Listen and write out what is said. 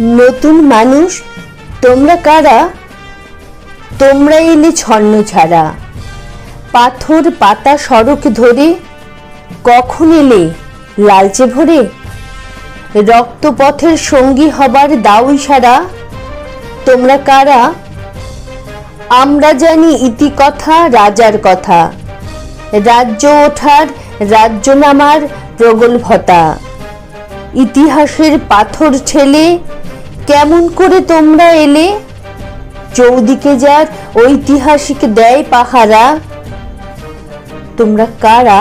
নতুন মানুষ? তোমরা কারা? তোমরা এলে ছন্ন ছাড়া। পাথর, পাতা, সড়ক ধরে কখন এলে লালচে ভরে? রক্তপথের সঙ্গী হবার দাও ইশারা। তোমরা কারা? আমরা জানি ইতিকথা রাজার কথা। রাজ্য ওঠার, রাজ্য নামার প্রগল্ভতা। ইতিহাসের পাথর ঠেলে কেমন করে তোমরা এলে? চৌদিকে যার ঐতিহাসিক দেয় পাহারা তোমরা কারা?